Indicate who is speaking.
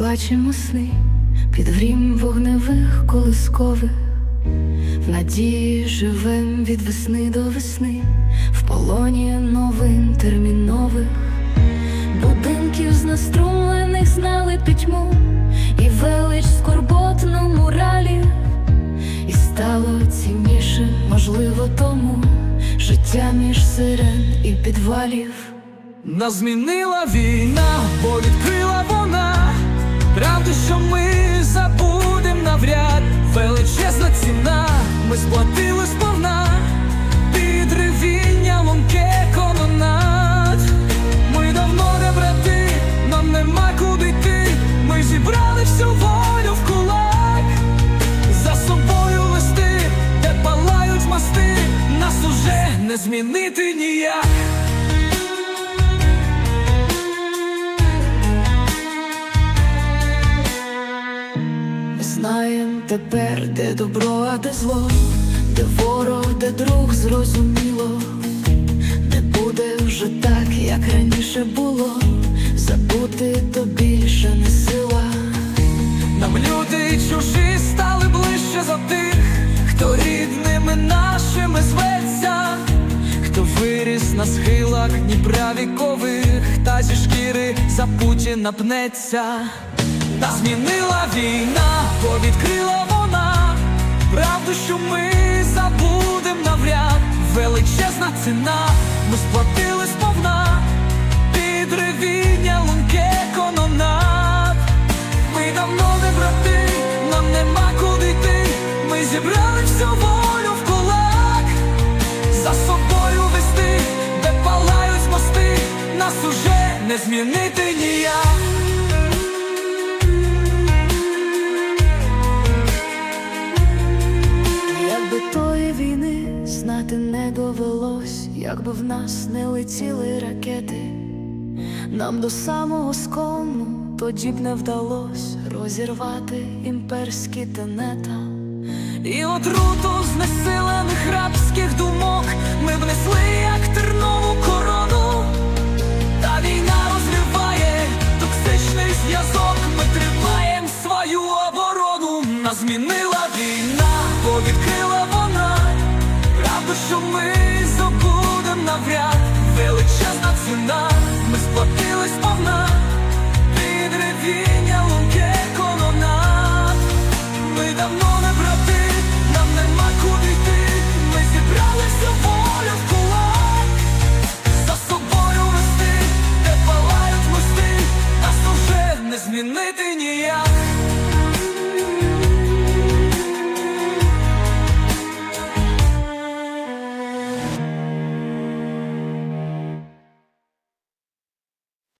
Speaker 1: бачимо сни. Під грім вогневих колискових, в надії живем від весни до весни, в полоні новин термінових, будинків знеструмлених знали пітьму. І велич скорботному ралі, і стало цінніше, можливо, тому. Життя між сирен і підвалів.
Speaker 2: Нас змінила війна, бо відкрила Правду, що ми забудем навряд. Величезна ціна, ми сплатили сповна. Під ревіння лунке кононад Ми давно не брати, нам нема куди йти. Ми зібрали всю волю в кулак. За собою листи, де палають мости. Нас уже не змінити ніяк
Speaker 1: тепер, де добро, а де зло, де ворог, де друг зрозуміло, не буде вже так, як раніше було, забути то більше не сила.
Speaker 2: Нам люди чужі стали ближче за тих, хто рідними нашими зветься, хто виріс на схилах Дніпра вікових, та зі шкіри за Путіна пнеться. Нас змінила війна, що ми забудем навряд. Величезна ціна, ми сплатили сповна. Під ревіння лунке кононад. Ми давно не брати, нам нема куди йти. Ми зібрали всю волю в кулак. За собою вести, де палають мости. Нас уже не змінити ніяк
Speaker 1: якби в нас не летіли ракети, нам до самого скому тоді б не вдалось розірвати імперські тенета.
Speaker 2: І отруту знесилених рабських думок ми б змінити ніяк.